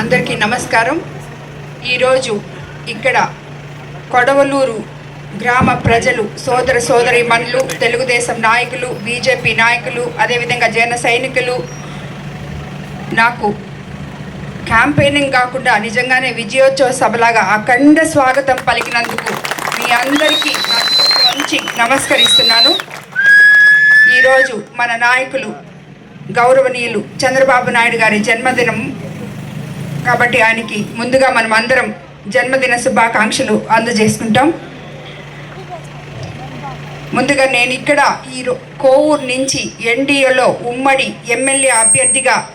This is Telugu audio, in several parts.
అందరికీ నమస్కారం. ఈరోజు ఇక్కడ కొడవలూరు గ్రామ ప్రజలు సోదర సోదరి మనులు తెలుగుదేశం నాయకులు బీజేపీ నాయకులు అదేవిధంగా జన సైనికులు నాకు క్యాంపెయినింగ్ కాకుండా నిజంగానే విజయోత్సవ సభలాగా అఖండ స్వాగతం పలికినందుకు మీ అందరికీ మంచి నమస్కరిస్తున్నాను. ఈరోజు మన నాయకులు గౌరవనీయులు చంద్రబాబు నాయుడు గారి జన్మదినం కాబట్టి ఆయనకి ముందుగా మనం అందరం జన్మదిన శుభాకాంక్షలు అందజేసుకుంటాం. ముందుగా నేను ఇక్కడ ఈ రో- కోవూరు నుంచి ఎన్డీఏలో ఉమ్మడి ఎమ్మెల్యే అభ్యర్థిగా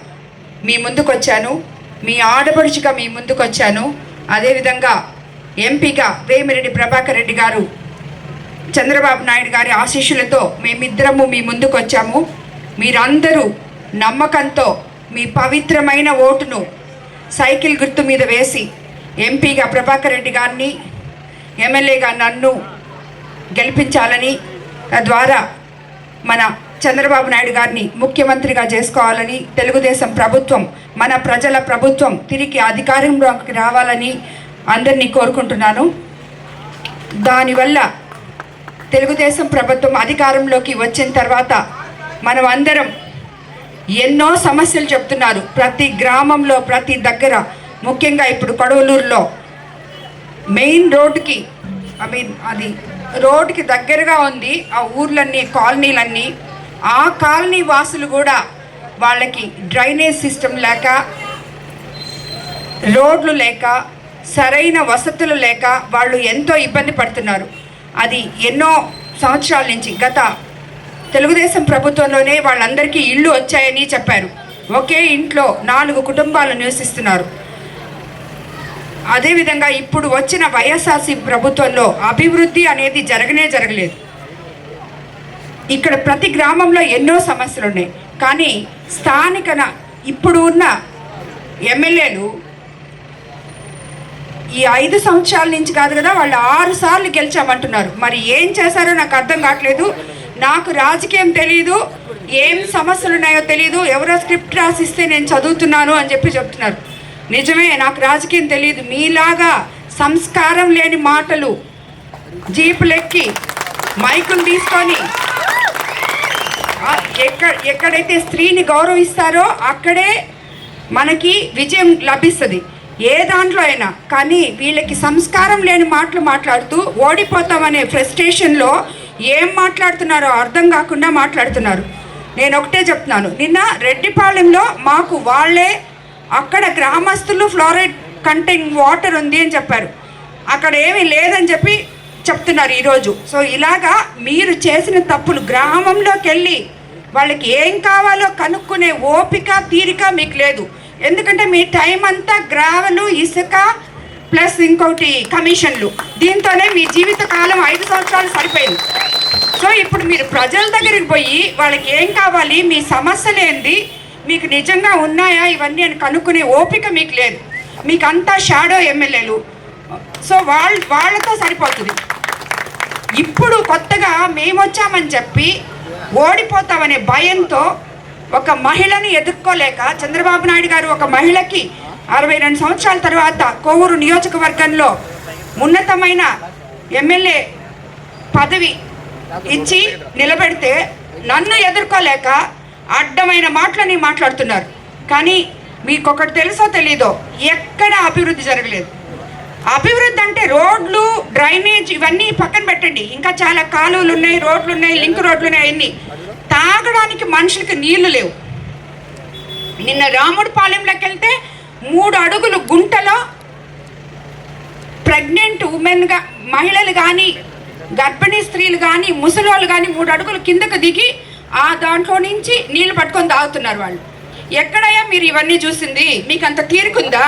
మీ ముందుకొచ్చాను. మీ ఆడపడుచుగా మీ ముందుకొచ్చాను. అదేవిధంగా ఎంపీగా వేమిరెడ్డి ప్రభాకర్ రెడ్డి గారు చంద్రబాబు నాయుడు గారి ఆశీస్సులతో మేమిద్దరము మీ ముందుకొచ్చాము. మీరందరూ నమ్మకంతో మీ పవిత్రమైన ఓటును సైకిల్ గుర్తు మీద వేసి ఎంపీగా ప్రభాకర్ రెడ్డి గారిని ఎమ్మెల్యేగా నన్ను గెలిపించాలని తద్వారా మన చంద్రబాబు నాయుడు గారిని ముఖ్యమంత్రిగా చేసుకోవాలని తెలుగుదేశం ప్రభుత్వం మన ప్రజల ప్రభుత్వం తిరిగి అధికారంలోకి రావాలని అందరినీ కోరుకుంటున్నాను. దానివల్ల తెలుగుదేశం ప్రభుత్వం అధికారంలోకి వచ్చిన తర్వాత మనం అందరం ఎన్నో సమస్యలు చెప్తున్నారు. ప్రతి గ్రామంలో ప్రతి దగ్గర ముఖ్యంగా ఇప్పుడు కొడవలూరులో. మెయిన్ రోడ్డుకి ఐ మీన్ అది రోడ్డుకి దగ్గరగా ఉంది. ఆ ఊర్లన్నీ కాలనీలన్నీ. ఆ కాలనీ వాసులు కూడా వాళ్ళకి డ్రైనేజ్ సిస్టమ్ లేక రోడ్లు లేక సరైన వసతులు లేక వాళ్ళు ఎంతో ఇబ్బంది పడుతున్నారు. అది ఎన్నో సంవత్సరాల నుంచి గత తెలుగుదేశం ప్రభుత్వంలోనే వాళ్ళందరికీ ఇళ్ళు వచ్చాయని చెప్పారు. ఒకే ఇంట్లో నాలుగు కుటుంబాలు నివసిస్తున్నారు. అదేవిధంగా ఇప్పుడు వచ్చిన వైఎస్ఆర్సీ ప్రభుత్వంలో అభివృద్ధి అనేది జరగనే జరగలేదు. ఇక్కడ ప్రతి గ్రామంలో ఎన్నో సమస్యలు ఉన్నాయి. కానీ స్థానిక ఇప్పుడు ఉన్న ఎమ్మెల్యేలు ఈ ఐదు సంవత్సరాల నుంచి కాదు కదా వాళ్ళు ఆరు సార్లు గెలిచామంటున్నారు. మరి ఏం చేశారో నాకు అర్థం కావట్లేదు. నాకు రాజకీయం తెలియదు ఏం సమస్యలు ఉన్నాయో తెలియదు ఎవరో స్క్రిప్ట్ రాసిస్తే నేను చదువుతున్నాను అని చెప్పి చెప్తున్నారు. నిజమే నాకు రాజకీయం తెలియదు మీలాగా సంస్కారం లేని మాటలు జీపులెక్కి మైకులు తీసుకొని ఎక్కడ ఎక్కడైతే స్త్రీని గౌరవిస్తారో అక్కడే మనకి విజయం లభిస్తుంది. ఏ దాంట్లో అయినా. కానీ వీళ్ళకి సంస్కారం లేని మాటలు మాట్లాడుతూ ఓడిపోతామనే ఫ్రస్ట్రేషన్లో ఏం మాట్లాడుతున్నారో అర్థం కాకుండా మాట్లాడుతున్నారు. నేను ఒకటే చెప్తున్నాను. నిన్న రెడ్డిపాలెంలో మాకు వాళ్ళే అక్కడ గ్రామస్తులు ఫ్లోరైడ్ కంటెంట్ వాటర్ ఉంది అని చెప్పారు. అక్కడ ఏమీ లేదని చెప్పి చెప్తున్నారు ఈరోజు. సో ఇలాగా మీరు చేసిన తప్పులు గ్రామంలోకి వెళ్ళి వాళ్ళకి ఏం కావాలో కనుక్కునే ఓపిక తీరిక మీకు లేదు. ఎందుకంటే మీ టైం అంతా గ్రావెలు ఇసుక ప్లస్ ఇంకొకటి కమిషన్లు. దీంతోనే మీ జీవిత కాలం ఐదు సంవత్సరాలు సరిపోయింది. సో ఇప్పుడు మీరు ప్రజల దగ్గరికి పోయి వాళ్ళకి ఏం కావాలి మీ సమస్యలు ఏంది మీకు నిజంగా ఉన్నాయా ఇవన్నీ అని కనుక్కునే ఓపిక మీకు లేదు. మీకు అంతా షాడో ఎమ్మెల్యేలు. సో వాళ్ళ వాళ్ళతో సరిపోతుంది. ఇప్పుడు కొత్తగా మేము వచ్చామని చెప్పి ఓడిపోతామనే భయంతో ఒక మహిళని ఎదుర్కోలేక చంద్రబాబు నాయుడు గారు ఒక మహిళకి అరవై రెండు సంవత్సరాల తర్వాత కోవూరు నియోజకవర్గంలో ఉన్నతమైన ఎమ్మెల్యే పదవి ఇచ్చి నిలబెడితే నన్ను ఎదుర్కోలేక అడ్డమైన మాటలని మాట్లాడుతున్నారు. కానీ మీకు ఒకటి తెలుసో తెలీదో ఎక్కడ అభివృద్ధి జరగలేదు. అభివృద్ధి అంటే రోడ్లు డ్రైనేజ్ ఇవన్నీ పక్కన పెట్టండి. ఇంకా చాలా కాలువలు ఉన్నాయి రోడ్లు ఉన్నాయి లింక్ రోడ్లు ఉన్నాయి అన్నీ తాగడానికి మనుషులకి నీళ్ళు లేవు. నిన్న రాముడు పాలెంలోకి వెళ్తే మూడు అడుగులు గుంటలో ప్రెగ్నెంట్ ఉమెన్గా మహిళలు కానీ గర్భిణీ స్త్రీలు కానీ ముసలోళ్ళు కానీ మూడు అడుగులు కిందకు దిగి ఆ దాంట్లో నుంచి నీళ్ళు పట్టుకొని తాగుతున్నారు వాళ్ళు. ఎక్కడయ్యా మీరు ఇవన్నీ చూసింది? మీకు అంత తీరుకుందా?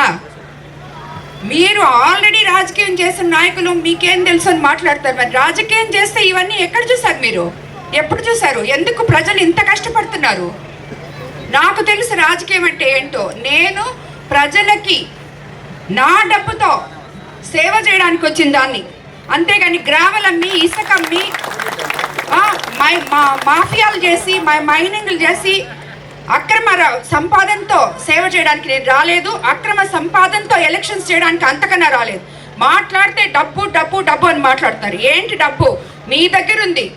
మీరు ఆల్రెడీ రాజకీయం చేసిన నాయకులు మీకేం తెలుసు అని మాట్లాడతారు. మరి రాజకీయం చేస్తే ఇవన్నీ ఎక్కడ చూసారు మీరు? ఎప్పుడు చూశారు? ఎందుకు ప్రజలు ఇంత కష్టపడుతున్నారు? నాకు తెలుసు రాజకీయం అంటే ఏంటో. నేను ప్రజలకి నా డబ్బుతో సేవ చేయడానికి వచ్చిన దాన్ని. అంతేగాని గ్రామలమ్మి ఇసుకమ్మి మై- మా మాఫియాలు చేసి మా మైనింగ్లు చేసి అక్రమ సంపాదనతో సేవ చేయడానికి నేను రాలేదు. అక్రమ సంపాదనతో ఎలక్షన్స్ చేయడానికి అంతకన్నా రాలేదు. మాట్లాడితే డబ్బు డబ్బు డబ్బు అని మాట్లాడతారు ఏంటి డబ్బు? మీ దగ్గర ఉంది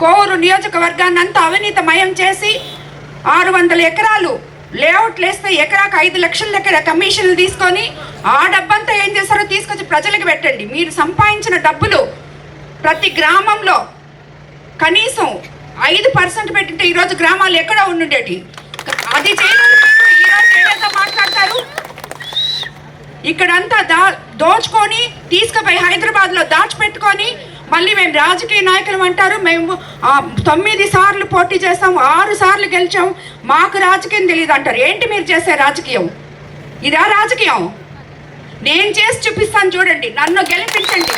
కోవూరు నియోజకవర్గాన్ని అంతా అవినీతమయం చేసి ఆరు వందల ఎకరాలు లేఅవుట్లు వేస్తే ఎకరాకు ఐదు లక్షల దగ్గర కమిషన్లు తీసుకొని ఆ డబ్బంతా ఏం చేస్తారో తీసుకొచ్చి ప్రజలకు పెట్టండి. మీరు సంపాదించిన డబ్బులు ప్రతి గ్రామంలో కనీసం ఐదు పర్సెంట్ పెట్టింటే ఈరోజు గ్రామాలు ఎక్కడ ఉండుండేటి? అది ఈరోజు ఏదైతే మాట్లాడతారు? ఇక్కడంతా దా దోచుకొని తీసుకుపోయి హైదరాబాద్లో దాచిపెట్టుకొని మళ్ళీ మేము రాజకీయ నాయకులు అంటారు. మేము తొమ్మిది సార్లు పోటీ చేస్తాం ఆరు సార్లు గెలిచాం మాకు రాజకీయం తెలియదు అంటారు. ఏంటి మీరు చేసే రాజకీయం? ఇదా రాజకీయం? నేను చేసి చూపిస్తాను చూడండి. నన్ను గెలిపించండి.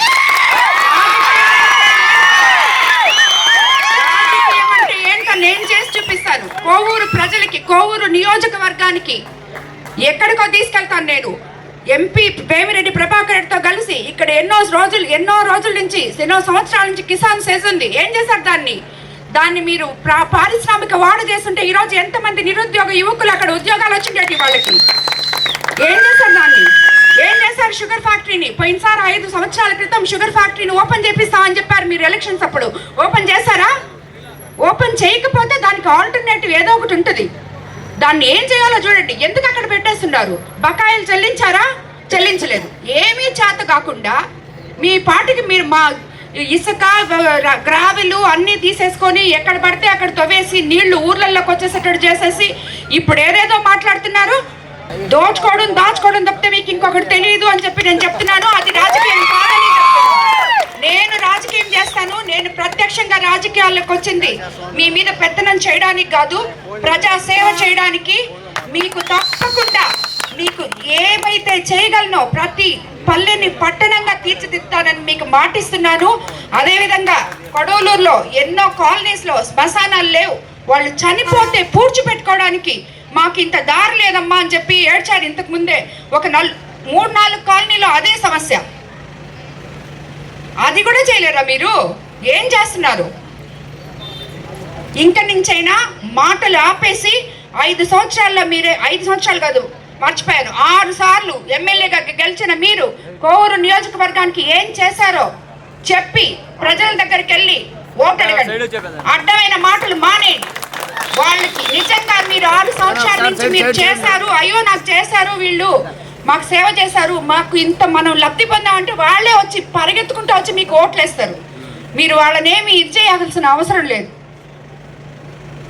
నేను చేసి చూపిస్తాను. కోవూరు ప్రజలకి కోవూరు నియోజకవర్గానికి ఎక్కడికో తీసుకెళ్తాను నేను. ఎంపీ వేమిరెడ్డి ప్రభాకర్ రెడ్డితో కలిసి ఇక్కడ ఎన్నో రోజులు ఎన్నో రోజుల నుంచి ఎన్నో సంవత్సరాల నుంచి కిసాన్ చేసింది ఏం చేశారు దాన్ని? దాన్ని మీరు పారిశ్రామిక వాడ చేస్తుంటే ఈరోజు ఎంతమంది నిరుద్యోగ యువకులు అక్కడ ఉద్యోగాలు వచ్చిండేటి వాళ్ళకి? ఏం చేశారు దాన్ని? ఏం చేశారు షుగర్ ఫ్యాక్టరీని? పోయినసారి ఐదు సంవత్సరాల క్రితం షుగర్ ఫ్యాక్టరీని ఓపెన్ చేపిస్తామని చెప్పారు మీరు ఎలక్షన్స్ అప్పుడు. ఓపెన్ చేశారా? ఓపెన్ చేయకపోతే దానికి ఆల్టర్నేటివ్ ఏదో ఒకటి ఉంటుంది. దాన్ని ఏం చేయాలో చూడండి. ఎందుకు అక్కడ పెట్టేస్తున్నారు? బకాయిలు చెల్లించారా? చెల్లించలేదు. ఏమీ చేత కాకుండా మీ పాటికి మీరు మా ఇసుక గ్రావెలు అన్నీ తీసేసుకొని ఎక్కడ పడితే అక్కడ తవ్వేసి నీళ్ళు ఊర్లలోకి వచ్చేసేటట్టు చేసేసి ఇప్పుడు ఏదేదో మాట్లాడుతున్నారు. దోచుకోవడం దాచుకోవడం తప్పితే మీకు ఇంకొకటి తెలియదు అని చెప్పి నేను చెప్తున్నాను. అది రాజకీయం కాదని నేను రాజకీయం చేస్తాను నేను ప్రత్యక్షంగా రాజకీయాల్లోకి వచ్చింది. మీ మీద పెత్తనం చేయడానికి కాదు ప్రజా సేవ చేయడానికి మీకు తప్పకుండా మీకు ఏమైతే చేయగలనో ప్రతి పల్లెని పట్టణంగా తీర్చిదిద్దానని మీకు మాటిస్తున్నాను. అదేవిధంగా కొడవలూరులో ఎన్నో కాలనీస్లో శ్మశానాలు లేవు. వాళ్ళు చనిపోతే పూడ్చిపెట్టుకోవడానికి మాకు ఇంత దారి లేదమ్మా అని చెప్పి ఏడ్చారు ఇంతకు ముందే. ఒక నల్ మూడు నాలుగు కాలనీలో అదే సమస్య. అది కూడా చేయలేరా మీరు? ఏం చేస్తున్నారు? ఇంక నుంచైనా మాటలు ఆపేసి ఐదు సంవత్సరాల్లో మీరే ఐదు సంవత్సరాలు కాదు మర్చిపోయాను. ఆరు సార్లు ఎమ్మెల్యేగా గెలిచిన మీరు కోవూరు నియోజకవర్గానికి ఏం చేశారో చెప్పి ప్రజల దగ్గరికి వెళ్ళి ఓటు అడగండి అడ్డమైన మాటలు మానేయండి వాళ్ళకి నిజంగా మీరు ఆరు సంవత్సరాల నుంచి మీరు చేశారు అయ్యో నాకు చేశారు వీళ్ళు. మాకు సేవ చేశారు మాకు ఇంత మనం లబ్ధి పొందామంటే వాళ్ళే వచ్చి పరిగెత్తుకుంటూ వచ్చి మీకు ఓట్లేస్తారు. మీరు వాళ్ళనేమి ఇది చేయాల్సిన అవసరం లేదు.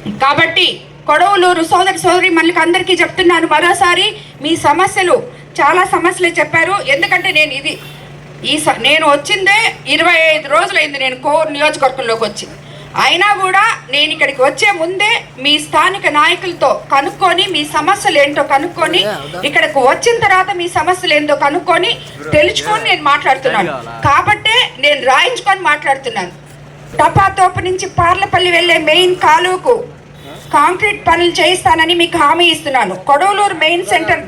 కాబట్టి కొడవలూరు సోదరి సోదరి మనకి అందరికీ చెప్తున్నాను మరోసారి మీ సమస్యలు చాలా సమస్యలు చెప్పారు. ఎందుకంటే నేను ఇది ఈ స- నేను వచ్చిందే ఇరవై ఐదు రోజులైంది నేను కోర్ నియోజకవర్గంలోకి వచ్చి. అయినా కూడా నేను ఇక్కడికి వచ్చే ముందే మీ స్థానిక నాయకులతో కనుక్కొని మీ సమస్యలు ఏంటో కనుక్కొని ఇక్కడికి వచ్చిన తర్వాత మీ సమస్యలు ఏంటో కనుక్కొని తెలుసుకొని నేను మాట్లాడుతున్నాను. కాబట్టే నేను రాయించుకొని మాట్లాడుతున్నాను. టపాతోపు నుంచి పార్లపల్లి వెళ్ళే మెయిన్ కాలువకు కాంక్రీట్ పనులు చేయిస్తానని మీకు హామీ ఇస్తున్నాను. కొడవలూరు మెయిన్ సెంటర్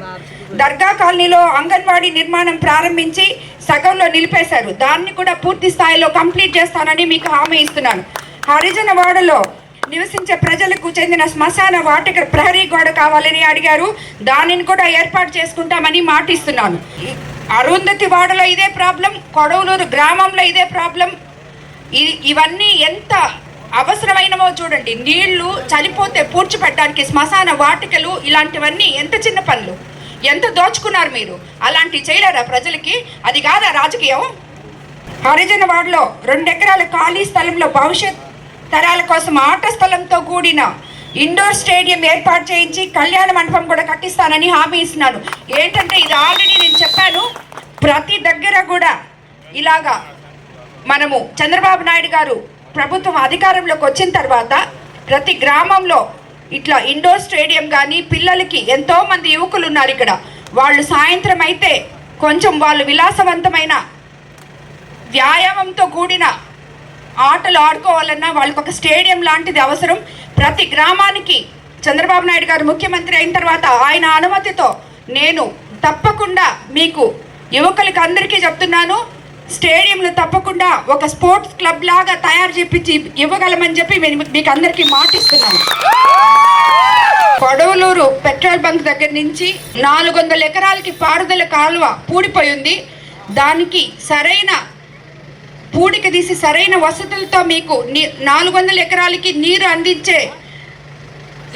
దర్గా కాలనీలో అంగన్వాడీ నిర్మాణం ప్రారంభించి సగంలో నిలిపేశారు. దాన్ని కూడా పూర్తి స్థాయిలో కంప్లీట్ చేస్తానని మీకు హామీ ఇస్తున్నాను. హరిజన వాడలో నివసించే ప్రజలకు చెందిన శ్మశాన వాటిక ప్రహరీ గోడ కావాలని అడిగారు. దానిని కూడా ఏర్పాటు చేసుకుంటామని మాటిస్తున్నాను. అరుంధతి వాడలో ఇదే ప్రాబ్లం కొడవలూరు గ్రామంలో ఇదే ప్రాబ్లం. ఇవన్నీ ఎంత అవసరమైనవో చూడండి. నీళ్ళు చనిపోతే పూడ్చిపెట్టడానికి శ్మశాన వాటికలు ఇలాంటివన్నీ ఎంత చిన్న పనులు? ఎంత దోచుకున్నారు మీరు? అలాంటివి చేయలేరా ప్రజలకి? అది కాదా రాజకీయం? హరిజన వాడలో రెండు ఎకరాల ఖాళీ స్థలంలో భవిష్యత్ తరాల కోసం ఆట స్థలంతో కూడిన ఇండోర్ స్టేడియం ఏర్పాటు చేయించి కళ్యాణ మండపం కూడా కట్టిస్తానని హామీ ఇస్తున్నాను ఏంటంటే ఇది ఆల్రెడీ నేను చెప్పాను. ప్రతి దగ్గర కూడా ఇలాగా మనము చంద్రబాబు నాయుడు గారు ప్రభుత్వం అధికారంలోకి వచ్చిన తర్వాత ప్రతి గ్రామంలో ఇట్లా ఇండోర్ స్టేడియం కానీ పిల్లలకి ఎంతో మంది యువకులు ఉన్నారు ఇక్కడ. వాళ్ళు సాయంత్రం అయితే కొంచెం వాళ్ళు విలాసవంతమైన వ్యాయామంతో కూడిన ఆటలు ఆడుకోవాలన్నా వాళ్ళకి ఒక స్టేడియం లాంటిది అవసరం. ప్రతి గ్రామానికి చంద్రబాబు నాయుడు గారు ముఖ్యమంత్రి అయిన తర్వాత ఆయన అనుమతితో నేను తప్పకుండా మీకు యువకులకి అందరికీ చెప్తున్నాను స్టేడియంలు తప్పకుండా ఒక స్పోర్ట్స్ క్లబ్ లాగా తయారు చేపించి ఇవ్వగలమని చెప్పి మీకు అందరికీ మాటిస్తున్నాను. కొడవలూరు పెట్రోల్ బంక్ దగ్గర నుంచి నాలుగు వందల ఎకరాలకి పారుదల కాలువ పూడిపోయింది దానికి సరైన పూడిక తీసి సరైన వసతులతో మీకు నీ- నాలుగు వందల ఎకరాలకి నీరు అందించే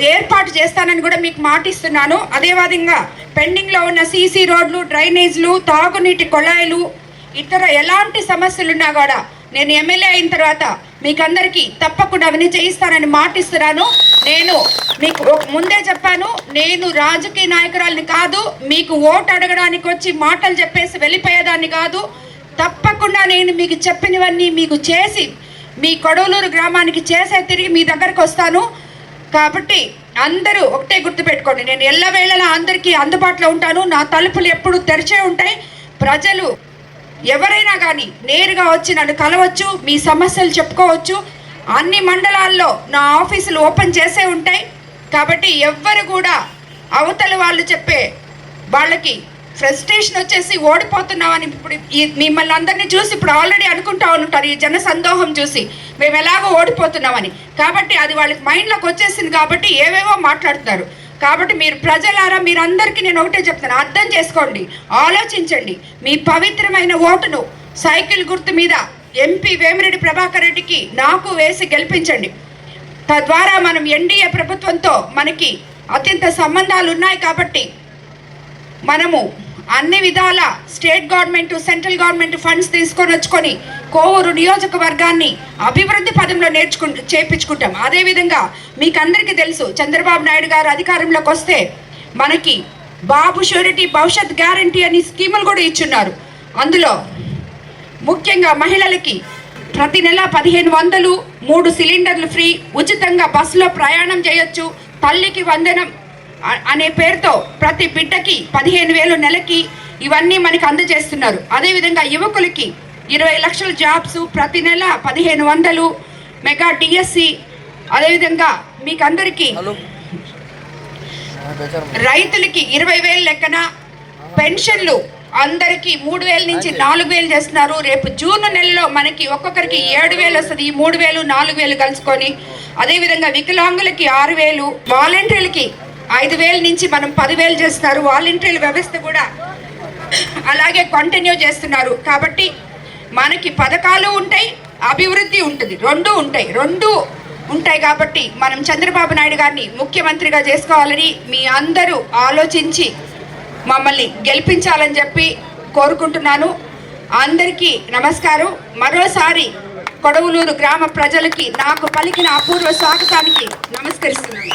ఏర్పాటు చేస్తానని కూడా మీకు మాటిస్తున్నాను. అదేవిధంగా పెండింగ్లో ఉన్న సీసీ రోడ్లు డ్రైనేజ్లు తాగునీటి కొళాయిలు ఇతర ఎలాంటి సమస్యలు ఉన్నా కూడా నేను ఎమ్మెల్యే అయిన తర్వాత మీకందరికీ తప్పకుండా అవన్నీ చేయిస్తానని మాటిస్తున్నాను. నేను మీకు ముందే చెప్పాను నేను రాజకీయ నాయకురాలిని కాదు మీకు ఓటు అడగడానికి వచ్చి మాటలు చెప్పేసి వెళ్ళిపోయేదాన్ని కాదు. తప్పకుండా నేను మీకు చెప్పినవన్నీ మీకు చేసి మీ కొడవలూరు గ్రామానికి చేసే తిరిగి మీ దగ్గరకు వస్తాను. కాబట్టి అందరూ ఒకటే గుర్తుపెట్టుకోండి. నేను ఎల్లవేళలా అందరికీ అందుబాటులో ఉంటాను. నా తలుపులు ఎప్పుడు తెరిచే ఉంటాయి. ప్రజలు ఎవరైనా కానీ నేరుగా వచ్చి నన్ను కలవచ్చు మీ సమస్యలు చెప్పుకోవచ్చు. అన్ని మండలాల్లో నా ఆఫీసులు ఓపెన్ చేసే ఉంటాయి. కాబట్టి ఎవ్వరు కూడా అవతల వాళ్ళు చెప్పే వాళ్ళకి ఫ్రస్ట్రేషన్ వచ్చేసి ఓడిపోతున్నామని ఇప్పుడు ఈ మిమ్మల్ని అందరినీ చూసి ఇప్పుడు ఆల్రెడీ అనుకుంటా ఉంటారు ఈ జన సందోహం చూసి మేము ఎలాగో ఓడిపోతున్నామని. కాబట్టి అది వాళ్ళకి మైండ్లోకి వచ్చేసింది కాబట్టి ఏవేవో మాట్లాడుతున్నారు. కాబట్టి మీరు ప్రజలారా మీరందరికీ నేను ఒకటే చెప్తాను అర్థం చేసుకోండి ఆలోచించండి. మీ పవిత్రమైన ఓటును సైకిల్ గుర్తు మీద ఎంపీ వేమిరెడ్డి ప్రభాకర్ రెడ్డికి నాకు వేసి గెలిపించండి. తద్వారా మనం ఎన్డీఏ ప్రభుత్వంతో మనకి అత్యంత సంబంధాలు ఉన్నాయి కాబట్టి మనము అన్ని విధాల state government central government funds తీసుకొని వచ్చుకొని కోవూరు నియోజకవర్గాన్ని అభివృద్ధి పదంలో నేర్చుకు చేపించుకుంటాం. అదేవిధంగా మీకు అందరికీ తెలుసు చంద్రబాబు నాయుడు గారు అధికారంలోకి వస్తే మనకి బాబు షూరిటీ భవిష్యత్ గ్యారంటీ అని స్కీములు కూడా ఇచ్చున్నారు. అందులో ముఖ్యంగా మహిళలకి ప్రతి నెల పదిహేను వందలు మూడు సిలిండర్లు ఫ్రీ ఉచితంగా బస్సులో ప్రయాణం చేయొచ్చు తల్లికి వందనం అనే పేరుతో ప్రతి బిడ్డకి పదిహేను వేలు నెలకి ఇవన్నీ మనకి అందజేస్తున్నారు. అదేవిధంగా యువకులకి ఇరవై లక్షల జాబ్స్ ప్రతి నెల పదిహేను వందలు మెగా డిఎస్సి అదేవిధంగా మీకు అందరికీ రైతులకి ఇరవై వేలు లెక్కన పెన్షన్లు అందరికీ మూడు వేల నుంచి నాలుగు వేలు చేస్తున్నారు. రేపు జూన్ నెలలో మనకి ఒక్కొక్కరికి ఏడు వేలు వస్తుంది. ఈ మూడు వేలు నాలుగు వేలు కలుసుకొని అదేవిధంగా వికలాంగులకి ఆరు వేలు వాలంటీర్లకి ఐదు వేల నుంచి మనం పదివేలు చేస్తున్నారు. వాలంటీర్ల వ్యవస్థ కూడా అలాగే కంటిన్యూ చేస్తున్నారు. కాబట్టి మనకి పథకాలు ఉంటాయి అభివృద్ధి ఉంటుంది. రెండు ఉంటాయి. రెండు ఉంటాయి కాబట్టి మనం చంద్రబాబు నాయుడు గారిని ముఖ్యమంత్రిగా చేసుకోవాలని మీ అందరూ ఆలోచించి మమ్మల్ని గెలిపించాలని చెప్పి కోరుకుంటున్నాను. అందరికీ నమస్కారం. మరోసారి కొడవలూరు గ్రామ ప్రజలకి నాకు పలికిన అపూర్వ స్వాగతానికి నమస్కరిస్తున్నాను.